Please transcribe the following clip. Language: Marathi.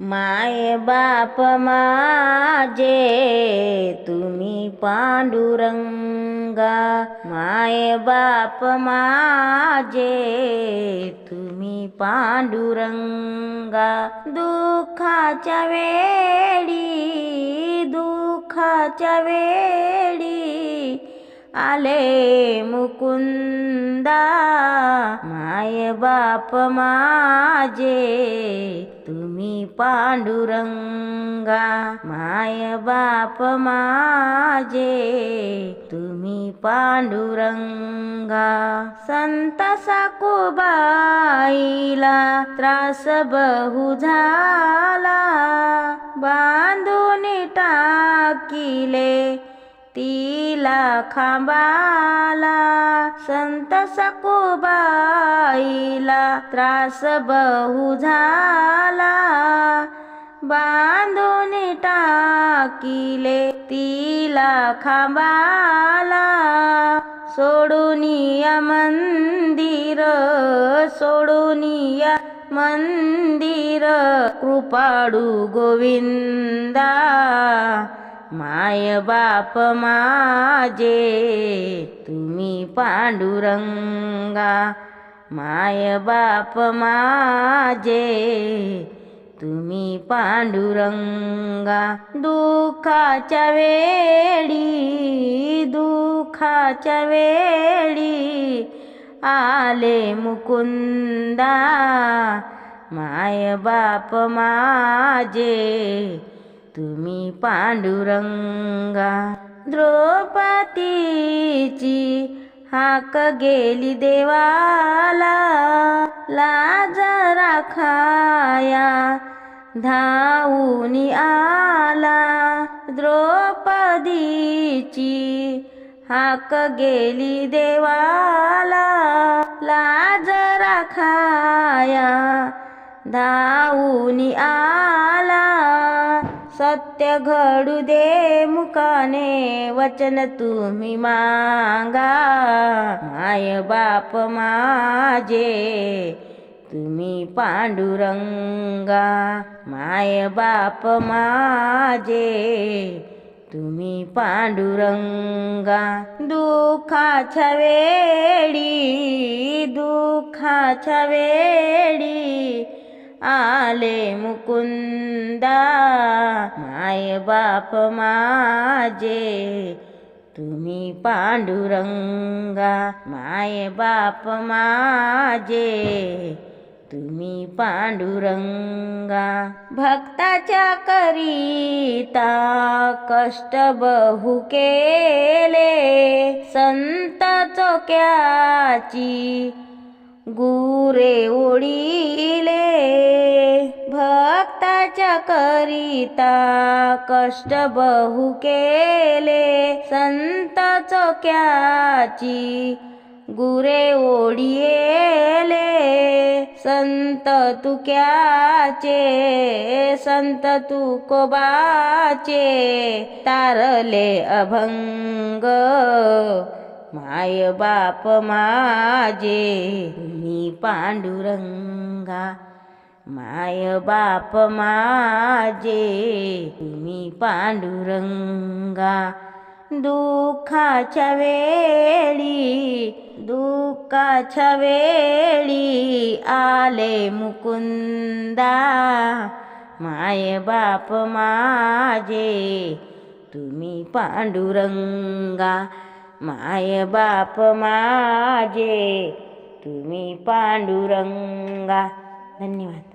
माय बाप माझे तुम्ही पांडुरंगा. माय बाप माझे तुम्ही पांडुरंगा. दुःखाच्या वेळी दुःखाच्या वेळी आले मुकुंदा. माय बाप माझे तुम्ही पांडुरंगा माय बाप माझे. तुम्ही पांडुरंगा संत साकोबाईला त्रास बहु झाला. बांधून टाकिले तिला खांबाला. संत सकोबाईला त्रास बहु झाला. बांधून टाकिले तिला खांबाला. सोडून या मंदिर सोडून या मंदिर. कृपाडू गोविंदा माय बाप माझे तुम्ही पांडुरंगा. माय बाप माझे तुम्ही पांडुरंगा दुःखाच्या वेळी दुःखाच्या वेळी आले मुकुंदा. माय बाप माझे तुम्ही पांडुरंगा. द्रौपदीची हाक गेली देवाला लाज राखाया. धावून आला द्रौपदीची. हाक गेली देवाला लाज राखाया. धावून आ सत्य घडू दे मुखाने वचन तुम्ही मांगा. माय बाप माझे तुम्ही पांडुरंगा. माय बाप माझे तुम्ही पांडुरंगा. दुःखाच्या वेळी दुःखाच्या वेळी आले मुकुंदा माय बाप माझे. तुम्ही पांडुरंगा माय बाप माझे. तुम्ही पांडुरंगा भक्ताच्या करीता कष्ट बहु केले. संत चोक्याची गुरे ओढिले. करिता कष्ट बहु केले. संत चोक्याची गुरे ओढिले संत तुक्याचे संत तुकोबाचे तारले अभंग. माय बाप माझे मी पांडुरंगा. माय बाप माझे तुम्ही पांडुरंगा. दुःखाच्या वेळी दुःखाच्या वेळी आले मुकुंदा. माय बाप माझे तुम्ही पांडुरंगा. माय बाप माझे तुम्ही पांडुरंगा. धन्यवाद.